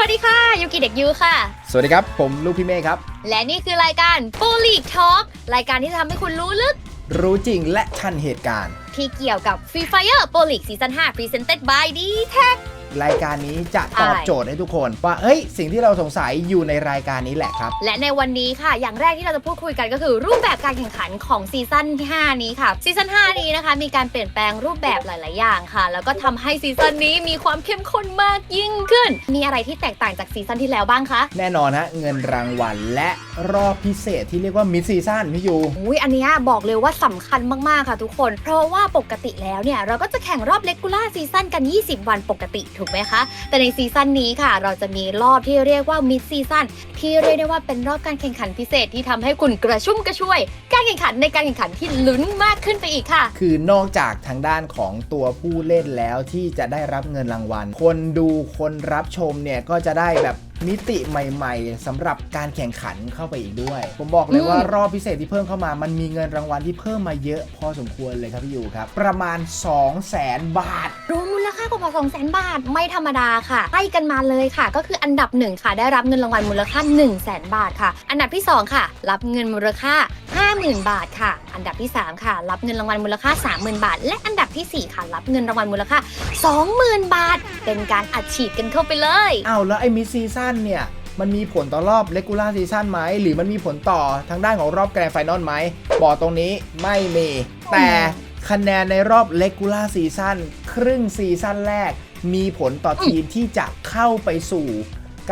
สวัสดีค่ะยูกิเด็กยูค่ะ สวัสดีครับ ผมลูกพี่เมฆครับ และนี่คือรายการ b u l l y Talk รายการที่จะทำให้คุณรู้ลึก รู้จริงและทันเหตุการณ์ ที่เกี่ยวกับ Free Fire b u l l y Season 5 Presented by d t a c รายการนี้จะตอบใช่โจทย์ให้ทุกคน ว่าเฮ้ยสิ่งที่เราสงสัยอยู่ในรายการนี้แหละครับ และในวันนี้ค่ะ อย่างแรกที่เราจะพูดคุยกันก็คือ รูปแบบการแข่งขันของซีซั่นที่5นี้ค่ะซีซั่น5นี้นะคะมีการเปลี่ยนแปลงรูปแบบหลาย ๆ อย่างค่ะ แล้วก็ทำให้ซีซั่นนี้มีความเข้มข้นมากยิ่งขึ้น มีอะไรที่แตกต่างจากซีซั่นที่แล้วบ้างคะแน่นอนฮะเงินรางวัลและรอบพิเศษที่เรียกว่ามิดซีซั่นพี่ยูอุ้ยอันเนี้ยบอกเลยว่าสำคัญมาก ๆ ค่ะทุกคน เพราะว่าปกติแล้วเนี่ยเราก็จะแข่งรอบเลกูล่าซีซั่นกัน 20 วันปกติถูกไหมคะ แต่ในซีซั่นนี้ค่ะ เราจะมีรอบที่เรียกว่ามิดซีซั่นที่เรียกได้ว่าเป็นรอบการแข่งขันพิเศษที่ทำให้คุณกระชุ่มกระชวย การแข่งขันในการแข่งขันที่ลุ้นมากขึ้นไปอีกค่ะ คือนอกจากทางด้านของตัวผู้เล่นแล้วที่จะได้รับเงินรางวัล คนดูคนรับชมเนี่ยก็จะได้แบบมิติใหม่ๆสำหรับการแข่งขันเข้าไปอีกด้วย ผมบอกเลยว่ารอบพิเศษที่เพิ่มเข้ามา มันมีเงินรางวัลที่เพิ่มมาเยอะพอสมควรเลยครับพี่ยูครับ ประมาณ 2 0 0แสนบาทรวม มูลค่ากว่า2 0 0 0 0 0 บาท ไม่ธรรมดาค่ะไล่กันมาเลยค่ะ ก็คืออันดับหนึ่งค่ะ ได้รับเงินรางวัลมูลค่า 1 0 0 0 0แบาทค่ะ อันดับที่ 2 ค่ะ รับเงินมูลค่า 50,000 บาทค่ะ อันดับที่ 3 ค่ะ รับเงินรางวัลมูลค่า 30,000 บาท และอันดับทีสี่ 4 ค่ะ รับเงินรางวัลมูลค่า 20,000 บาท เป็นการอัดฉีดกันเข้าไปเลย อ้าวแล้วไอ้มิซีซั่นเนี่ย มันมีผลต่อรอบเลกูล่าซีซั่นไหม หรือมันมีผลต่อทางด้านของรอบแกรนด์ไฟนอลไหมบอกตรงนี้ไม่มี แต่ คะแนนในรอบเลกูล่าซีซั่นครึ่งซีซั่นแรก มีผลต่อทีมที่จะเข้าไปสู่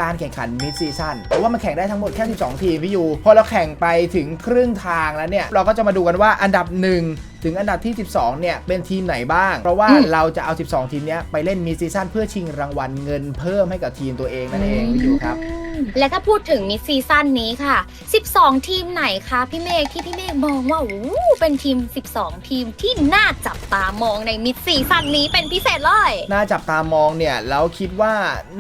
การแข่งขันมิดซีซั่นเพราะว่ามันแข่งได้ทั้งหมดแค่ 12 ทีมพี่ยู พอเราแข่งไปถึงครึ่งทางแล้วเนี่ย เราก็จะมาดูกันว่าอันดับ 1ถึงอันดับที่ 12 เนี่ย เป็นทีมไหนบ้าง เพราะว่าอืมเราจะเอา 12 ทีมเนี้ยไปเล่นมิดซีซั่นเพื่อชิงรางวัลเงินเพิ่มให้กับทีมตัวเองนั่นเองพี่ยูครับ และถ้าพูดถึงมิดซีซั่นนี้ค่ะ 12 ทีมไหนคะพี่เมฆที่พี่เมฆมองว่าโอ้โหเป็นทีม 12 ทีมที่น่าจับตามองในมิดซีซั่นนี้เป็นพิเศษเลย น่าจับตามองเนี่ยแล้วคิดว่า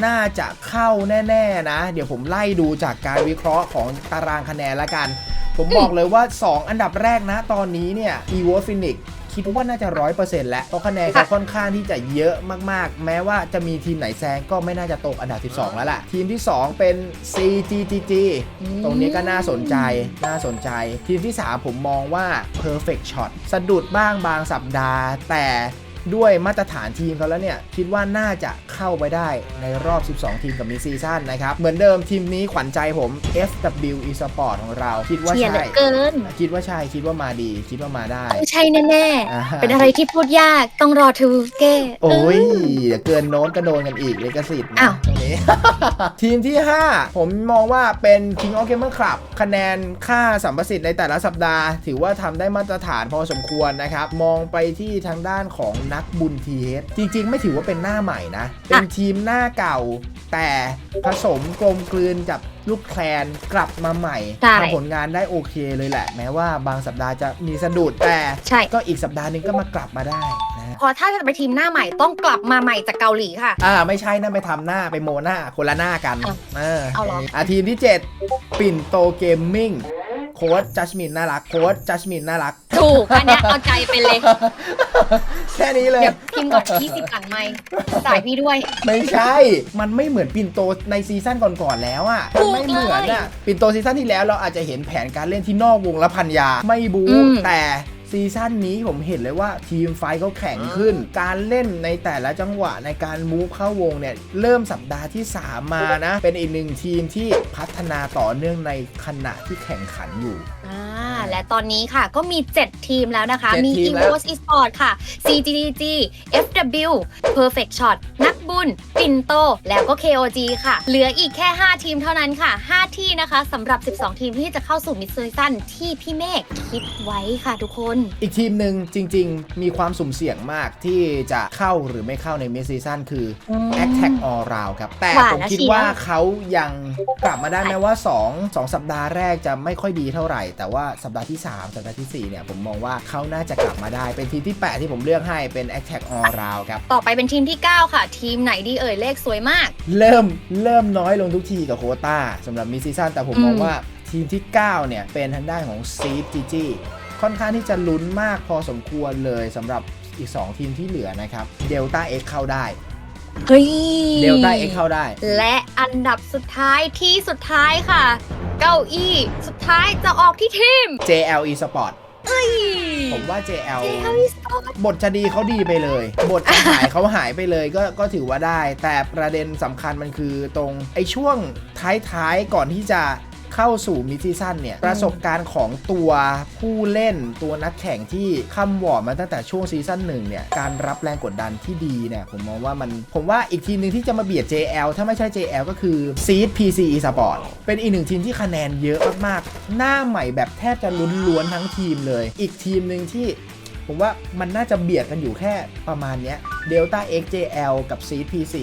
น่าจะเข้าแน่ ๆนะ เดี๋ยวผมไล่ดูจากการวิเคราะห์ของตารางคะแนนละกัน ผมบอกเลยว่า 2 อันดับแรกนะ ตอนนี้เนี่ย e v o Phoenix คิดว่าน่าจะร้อยเปอร์เซ็นต์แล้วเพราะคะแนนเขาค่ะค่อนข้างที่จะเยอะมากๆ แม้ว่าจะมีทีมไหนแซงก็ไม่น่าจะตกอันดับ 12 แล้วล่ะ ทีมที่ 2 เป็น CGGG ตรงนี้ก็น่าสนใจน่าสนใจ ทีมที่ 3 ผมมองว่า perfect shot สะดุดบ้างบางสัปดาห์ แต่ ด้วยมาตรฐานทีมเขาแล้วเนี่ย คิดว่าน่าจะเข้าไปได้ในรอบ 12 ทีมกับมีซีซั่นนะครับ เหมือนเดิมทีมนี้ขวัญใจผม FW Esport ของเรา คิดว่าเชียร์เหลืใช่อเกิน คิดว่าใช่คิดว่ามาดี คิดว่ามาได้ต้องใช่แน่อ่าๆเป็นอะไรที่พูดยากต้องรอทูเก้โอ้ยเเดี๋ยวเกินโน้ตก็โดนกันอีกเลยกสิทธิ์นะอ้าวตรงนี้ ทีมที่ 5 ผมมองว่าเป็น King of Gamer Club คะแนนค่าสัมประสิทธิ์ในแต่ละสัปดาห์ ถือว่าทำได้มาตรฐานพอสมควรนะครับมองไปที่ทางด้านของนักบุญทีเอสจริง ๆ ไม่ถือว่าเป็นหน้าใหม่นะ เป็นทีมหน้าเก่า แต่ผสมกลมกลืนกับลูกแคลนกลับมาใหม่ใช่ ทำผลงานได้โอเคเลยแหละ แม้ว่าบางสัปดาห์จะมีสะดุดแต่ใช่ ก็อีกสัปดาห์หนึงก็มากลับมาได้นะฮะพอถ้าจะไปทีมหน้าใหม่ต้องกลับมาใหม่จากเกาหลีค่ะ อ่าไม่ใช่นะไปทำหน้าไปโมหน้าคนละหน้ากันอ้าวเออเอาเหรออะทีมที่ 7 ปิ่นโตเกมมิ่ง โค้ดจัสมินน่ารักโค้ดจัสมินน่ารัก ถูกอันเนี้ยเอาใจไปเลย แค่นี้เลย เดี๋ยวพิมพ์ก่อน20หลังไม่สายพี่ด้วย ไม่ใช่ มันไม่เหมือนปิ่นโตในซีซั่นก่อนๆแล้วอะมันไม่เหมือนอะปิ่นโตซีซั่นที่แล้วเราอาจจะเห็นแผนการเล่นที่นอกวงและพันยา ไม่บูอืม แต่ ซีซั่นนี้ผมเห็นเลยว่าทีมไฟท์เขาแข็งขึ้น การเล่นในแต่ละจังหวะในการมูฟเข้าวงเนี่ย เริ่มสัปดาห์ที่ 3 มานะ เป็นอีกหนึ่งทีมที่พัฒนาต่อเนื่องในขณะที่แข่งขันอยู่อ่า และตอนนี้ค่ะก็มี 7 ทีมแล้วนะคะ เจ็ดมี ทีมแล้ว EVOS Esport ค่ะ CGDG FW Perfect Shot นักบุญ ปินโต แล้วก็ KOG ค่ะ เหลืออีกแค่ 5 ทีมเท่านั้นค่ะ 5 ที่นะคะสำหรับ 12 ทีมที่จะเข้าสู่มิดซีซั่นที่พี่เมฆคิดไว้ค่ะทุกคน อีกทีมหนึ่งจริง ๆ มีความสุ่มเสี่ยงมากที่จะเข้าหรือไม่เข้าในเมสซีซั่นคือม a t t a c k All Round ครับ แต่หวานผมนะคิดเชียว ว่าเขายังกลับมาได้แม้ว่า 2 2 สัปดาห์แรกจะไม่ค่อยดีเท่าไหร่ แต่ว่าสัปดาห์ที่ 3 สัปดาห์ทีสี่ 4 เนี่ย ผมมองว่าเขาน่าจะกลับมาได้ เป็นทีมที่ 8 ที่ผมเลือกให้เป็น a t t a c k All Round ครับ ต่อไปเป็นทีมที่ 9 ค่ะ ทีมไหนดีเอ่ยเลขสวยมาก เริ่มเริ่มน้อยลงทุกทีกับโควต้าสำหรับมิสซีซั่นแต่ผมมองอืมว่าทีมที่ 9 เนี่ย เป็นทางด้านของซีดจีจีค่อนข้างที่จะลุ้นมากพอสมควรเลยสำหรับอีก 2 ทีมที่เหลือนะครับเดลต้าเอ็กเข้าได้ เฮ้ยเดลต้าเอ็กเข้าได้ และอันดับสุดท้ายที่สุดท้ายค่ะ เก้าอี้สุดท้ายจะออกที่ทีม JL eSport เฮ้ยผมว่า JL เจ้าอีสปอร์ตบทจะดีเขาดีไปเลย บทจะหาย เขาหายไปเลยก็ก็ถือว่าได้ แต่ประเด็นสำคัญมันคือตรงไอ้ช่วงท้ายๆ ก่อนที่จะ เข้าสู่มิดซีซั่นเนี่ยประสบการณ์ของตัวผู้เล่นตัวนักแข่งที่ค้ำวอร์ดมาตั้งแต่ช่วงซีซั่นหนึ่งเนี่ยการรับแรงกดดันที่ดีเนี่ยผมมองว่ามันผมว่าอีกทีมหนึ่งที่จะมาเบียด JL ถ้าไม่ใช่ JL ก็คือ Seed PC Esport เป็นอีกหนึ่งทีมที่คะแนนเยอะมากๆ หน้าใหม่แบบแทบจะล้วนๆทั้งทีมเลย อีกทีมหนึ่งที่ ผมว่ามันน่าจะเบียดกันอยู่แค่ประมาณเนี้ย Delta XJL กับ Seed PC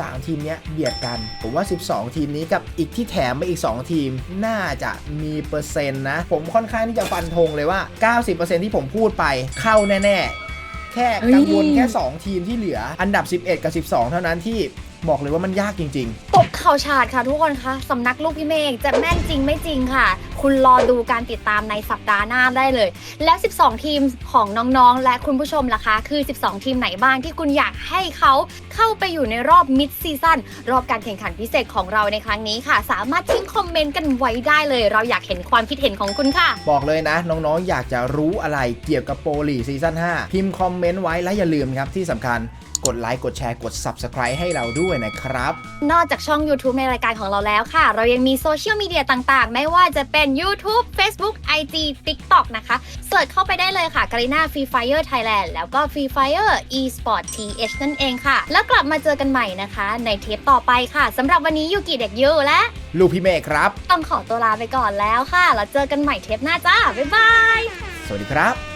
สามทีมนี้เบียดกัน ผมว่า 12 ทีมนี้กับอีกที่แถมไปอีก 2 ทีม น่าจะมีเปอร์เซ็นต์นะ ผมค่อนข้างที่จะฟันธงเลยว่า 90%ที่ผมพูดไปเข้าแน่ ๆ แค่กังวลแค่ 2 ทีมที่เหลือ อันดับ 11 กับ 12 เท่านั้นที่ บอกเลยว่ามันยากจริงตบเข่าฉาดค่ะทุกคนคะสำนักลูกพี่เมฆจะแม่นจริงไม่จริงค่ะ คุณรอดูการติดตามในสัปดาห์หน้าได้เลย แล้ว 12 ทีมของน้องๆ และคุณผู้ชมล่ะคะคือ 12 ทีมไหนบ้างที่คุณอยากให้เขาเข้าไปอยู่ในรอบมิดซีซั่นรอบการแข่งขันพิเศษของเราในครั้งนี้ค่ะ สามารถทิ้งคอมเมนต์กันไว้ได้เลย เราอยากเห็นความคิดเห็นของคุณค่ะๆบอกเลยนะ น้องๆ อยากจะรู้อะไรเกี่ยวกับโปรลีซีซั่น5พิมพ์คอมเมนต์ไว้และอย่าลืมครับที่สำคัญ กดไลค์กดแชร์กด Subscribe ให้เราด้วยนะครับ นอกจากช่อง YouTube ในรายการของเราแล้วค่ะ เรายังมีโซเชียลมีเดียต่างๆ ไม่ว่าจะเป็น YouTube Facebook IG TikTok นะคะเสิร์ชเข้าไปได้เลยค่ะก a รีนา Free Fire Thailand แล้วก็ Free Fire eSport TH นั่นเองค่ะ แล้วกลับมาเจอกันใหม่นะคะ ในเทปต่อไปค่ะสำหรับวันนี้ยูกิเด็กยูและ ลูกพี่เมฆครับ ต้องขอตัวลาไปก่อนแล้วค่ะ แล้วเจอกันใหม่เทปหน้าจ้าบ๊ายบาย สวัสดีครับ